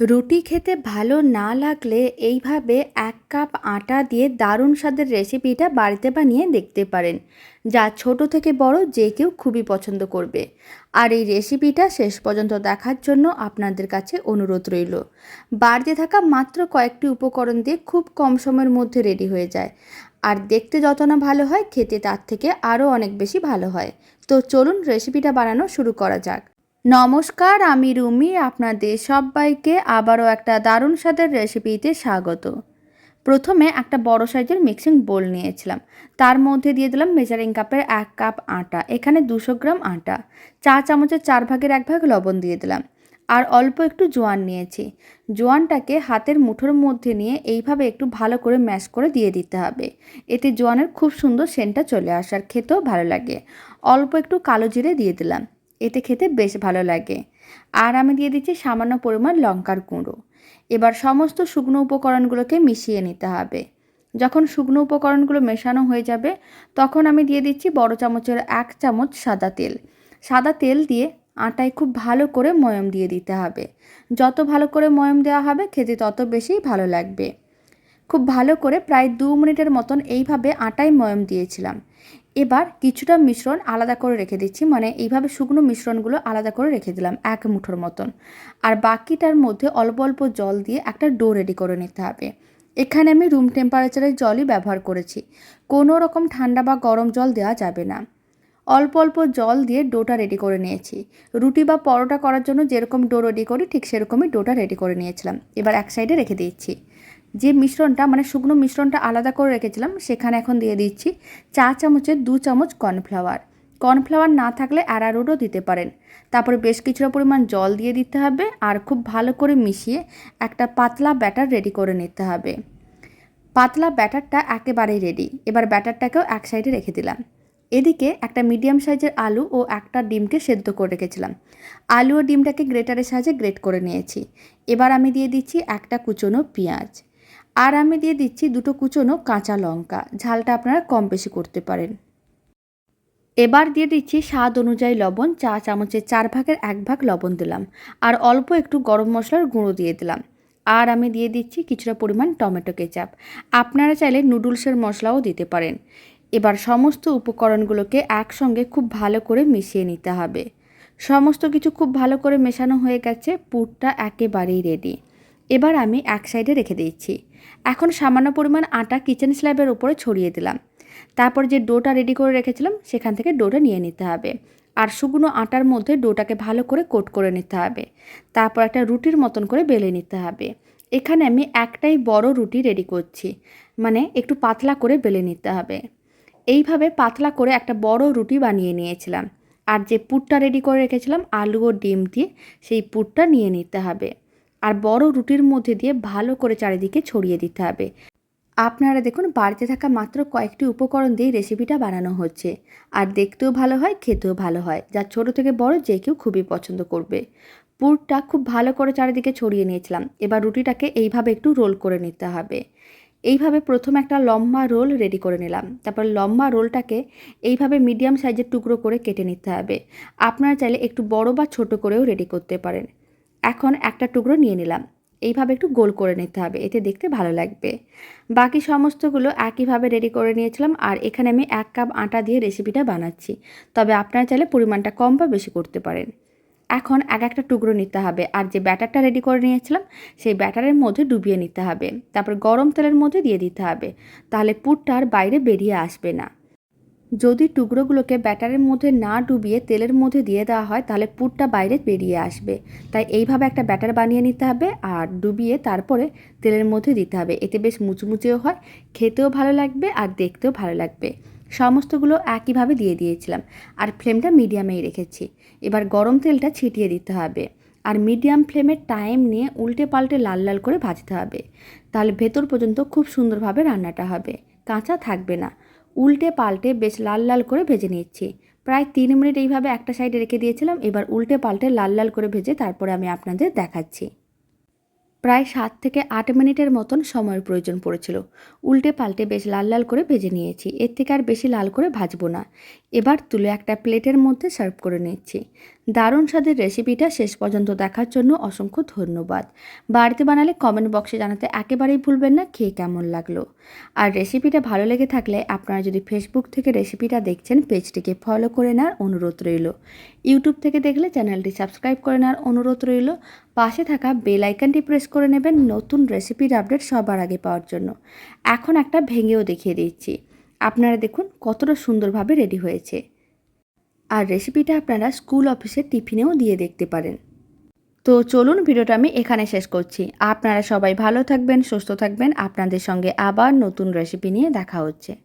রুটি খেতে ভালো না লাগলে এইভাবে এক কাপ আটা দিয়ে দারুণ স্বাদের রেসিপিটা বাড়িতে বানিয়ে দেখতে পারেন, যা ছোট থেকে বড় যে কেউ খুবই পছন্দ করবে। আর এই রেসিপিটা শেষ পর্যন্ত দেখার জন্য আপনাদের কাছে অনুরোধ রইল। বাড়িতে থাকা মাত্র কয়েকটি উপকরণ দিয়ে খুব কম সময়ের মধ্যে রেডি হয়ে যায়। আর দেখতে যত না ভালো হয়, খেতে তার থেকে আরও অনেক বেশি ভালো হয়। তো চলুন রেসিপিটা বানানো শুরু করা যাক। নমস্কার, আমি রুমি, আপনাদের সবাইকে আবারও একটা দারুণ স্বাদের রেসিপিতে স্বাগত। প্রথমে একটা বড় সাইজের মিক্সিং বোল নিয়েছিলাম। তার মধ্যে দিয়ে দিলাম মেজারিং কাপের এক কাপ আটা, এখানে দুশো গ্রাম আটা, চা চামচের চার ভাগের এক ভাগ লবণ দিয়ে দিলাম। আর অল্প একটু জোয়ান নিয়েছি। জোয়ানটাকে হাতের মুঠোর মধ্যে নিয়ে এইভাবে একটু ভালো করে ম্যাশ করে দিয়ে দিতে হবে। এতে জোয়ানের খুব সুন্দর সেন্টটা চলে আসার খেতেও ভালো লাগে। অল্প একটু কালো জিরে দিয়ে দিলাম। এতে খেতে বেশ ভালো লাগে। আর আমি দিয়ে দিচ্ছি সামান্য পরিমাণ লঙ্কার গুঁড়ো। এবার সমস্ত শুকনো উপকরণগুলোকে মিশিয়ে নিতে হবে। যখন শুকনো উপকরণগুলো মেশানো হয়ে যাবে, তখন আমি দিয়ে দিচ্ছি বড় চামচের এক চামচ সাদা তেল। সাদা তেল দিয়ে আটায় খুব ভালো করে ময়ম দিয়ে দিতে হবে। যত ভালো করে ময়ম দেওয়া হবে, খেতে তত বেশি ভালো লাগবে। খুব ভালো করে প্রায় দু মিনিটের মতন এইভাবে আটায় ময়ম দিয়েছিলাম। এবার কিছুটা মিশ্রণ আলাদা করে রেখে দিচ্ছি মানে এইভাবে শুকনো মিশ্রণগুলো আলাদা করে রেখে দিলাম এক মুঠোর মতন। আর বাকিটার মধ্যে অল্প অল্প জল দিয়ে একটা ডো রেডি করে নিতে হবে। এখানে আমি রুম টেম্পারেচারের জলই ব্যবহার করেছি। কোনো রকম ঠান্ডা বা গরম জল দেওয়া যাবে না। অল্প অল্প জল দিয়ে ডোটা রেডি করে নিয়েছি। রুটি বা পরোটা করার জন্য যেরকম ডো রেডি করি, ঠিক সেরকমই ডোটা রেডি করে নিয়েছিলাম। এবার এক সাইডে রেখে দিচ্ছি। যে মিশ্রণটা মানে শুকনো মিশ্রণটা আলাদা করে রেখেছিলাম, সেখানে এখন দিয়ে দিচ্ছি চা চামচের দু চামচ কর্নফ্লাওয়ার। কর্নফ্লাওয়ার না থাকলে অ্যারারুটও দিতে পারেন। তারপরে বেশ কিছুটা পরিমাণ জল দিয়ে দিতে হবে আর খুব ভালো করে মিশিয়ে একটা পাতলা ব্যাটার রেডি করে নিতে হবে। পাতলা ব্যাটারটা একেবারেই রেডি। এবার ব্যাটারটাকেও এক সাইডে রেখে দিলাম। এদিকে একটা মিডিয়াম সাইজের আলু ও একটা ডিমকে সেদ্ধ করে রেখেছিলাম। আলু ও ডিমটাকে গ্রেটারের সাহায্যে গ্রেট করে নিয়েছি। এবার আমি দিয়ে দিচ্ছি একটা কুচনো পেঁয়াজ। আর আমি দিয়ে দিচ্ছি দুটো কুচনো কাঁচা লঙ্কা। ঝালটা আপনারা কম বেশি করতে পারেন। এবার দিয়ে দিচ্ছি স্বাদ অনুযায়ী লবণ। চা চামচের চার ভাগের এক ভাগ লবণ দিলাম। আর অল্প একটু গরম মশলার গুঁড়ো দিয়ে দিলাম। আর আমি দিয়ে দিচ্ছি কিছুটা পরিমাণ টমেটো কেচাপ। আপনারা চাইলে নুডলসের মশলাও দিতে পারেন। এবার সমস্ত উপকরণগুলোকে একসঙ্গে খুব ভালো করে মিশিয়ে নিতে হবে। সমস্ত কিছু খুব ভালো করে মেশানো হয়ে গেছে। পুরটা একেবারেই রেডি এবার আমি এক সাইডে রেখে দিচ্ছি। এখন সামান্য পরিমাণ আটা কিচেন স্ল্যাবের উপরে ছড়িয়ে দিলাম। তারপর যে ডোটা রেডি করে রেখেছিলাম, সেখান থেকে ডোটা নিয়ে নিতে হবে। আর শুকনো আটার মধ্যে ডোটাকে ভালো করে কোট করে নিতে হবে। তারপর একটা রুটির মতন করে বেলে নিতে হবে। এখানে আমি একটাই বড় রুটি রেডি করছি মানে একটু পাতলা করে বেলে নিতে হবে। এইভাবে পাতলা করে একটা বড় রুটি বানিয়ে নিয়েছিলাম। আর যে পুরটা রেডি করে রেখেছিলাম, আলু ও ডিম দিয়ে, সেই পুরটা নিয়ে নিতে হবে। আর বড় রুটির মধ্যে দিয়ে ভালো করে চারিদিকে ছড়িয়ে দিতে হবে। আপনারা দেখুন, বাড়িতে থাকা মাত্র কয়েকটি উপকরণ দিয়ে রেসিপিটা বানানো হচ্ছে। আর দেখতেও ভালো হয়, খেতেও ভালো হয়। যা ছোট থেকে বড় যে কেউ খুবই পছন্দ করবে। পুরটা খুব ভালো করে চারিদিকে ছড়িয়ে নিয়েছিলাম। এবার রুটিটাকে এইভাবে একটু রোল করে নিতে হবে। এইভাবে প্রথমে একটা লম্বা রোল রেডি করে নিলাম। তারপর লম্বা রোলটাকে এইভাবে মিডিয়াম সাইজের টুকরো করে কেটে নিতে হবে। আপনারা চাইলে একটু বড় বা ছোট করেও রেডি করতে পারেন। এখন একটা টুকরো নিয়ে নিলাম। এইভাবে একটু গোল করে নিতে হবে, এতে দেখতে ভালো লাগবে। বাকি সমস্তগুলো একইভাবে রেডি করে নিয়েছিলাম আর এখানে আমি এক কাপ আটা দিয়ে রেসিপিটা বানাচ্ছি। তবে আপনারা চাইলে পরিমাণটা কম বা বেশি করতে পারেন। এখন এক একটা টুকরো নিতে হবে আর যে ব্যাটারটা রেডি করে নিয়েছিলাম, সেই ব্যাটারের মধ্যে ডুবিয়ে নিতে হবে। তারপর গরম তেলের মধ্যে দিয়ে দিতে হবে। তাহলে পুরটা আর বাইরে বেরিয়ে আসবে না। যদি টুকরোগুলোকে ব্যাটারের মধ্যে না ডুবিয়ে তেলের মধ্যে দিয়ে দেওয়া হয়, তাহলে পুরটা বাইরে বেরিয়ে আসবে। তাই এইভাবে একটা ব্যাটার বানিয়ে নিতে হবে আর ডুবিয়ে তারপরে তেলের মধ্যে দিতে হবে। এতে বেশ মুচমুচেও হয়, খেতেও ভালো লাগবে আর দেখতেও ভালো লাগবে। সমস্তগুলো একইভাবে দিয়ে দিয়েছিলাম আর ফ্লেমটা মিডিয়ামেই রেখেছি। এবার গরম তেলটা ছিটিয়ে দিতে হবে আর মিডিয়াম ফ্লেমে টাইম নিয়ে উল্টে পাল্টে লাল লাল করে ভাজতে হবে। তাহলে ভেতর পর্যন্ত খুব সুন্দরভাবে রান্নাটা হবে। কাঁচা থাকবে না। উল্টে পাল্টে বেশ লাল লাল করে ভেজে নিচ্ছি প্রায় তিন মিনিট এইভাবে একটা সাইডে রেখে দিয়েছিলাম, এবার উল্টে পাল্টে লাল লাল করে ভেজে তারপরে আমি আপনাদের দেখাচ্ছি। প্রায় সাত থেকে আট মিনিটের মতন সময়ের প্রয়োজন পড়েছিল। উল্টে পাল্টে বেশ লাল লাল করে ভেজে নিয়েছি, এর থেকে আর বেশি লাল করে ভাজবো না। এবার তুলে একটা প্লেটের মধ্যে সার্ভ করে নিচ্ছি। দারুণ স্বাদের রেসিপিটা শেষ পর্যন্ত দেখার জন্য অসংখ্য ধন্যবাদ। বাড়িতে বানালে কমেন্ট বক্সে জানাতে একেবারেই ভুলবেন না, খেয়ে কেমন লাগল? আর রেসিপিটা ভালো লেগে থাকলে আপনারা যদি ফেসবুক থেকে রেসিপিটা দেখছেন পেজটিকে ফলো করে নেওয়ার অনুরোধ রইল। ইউটিউব থেকে দেখলে চ্যানেলটি সাবস্ক্রাইব করে নেওয়ার অনুরোধ রইল। পাশে থাকা বেল আইকনটি প্রেস করে নেবেন নতুন রেসিপির আপডেট সবার আগে পাওয়ার জন্য। এখন একটা ভেঙেও দেখিয়ে দিচ্ছি। আপনারা দেখুন কতটা সুন্দরভাবে রেডি হয়েছে। আর রেসিপিটা আপনারা স্কুল অফিসের টিফিনেও দিয়ে দেখতে পারেন। তো চলুন ভিডিওটা আমি এখানে শেষ করছি। আপনারা সবাই ভালো থাকবেন, সুস্থ থাকবেন। আপনাদের সঙ্গে আবার নতুন রেসিপি নিয়ে দেখা হচ্ছে।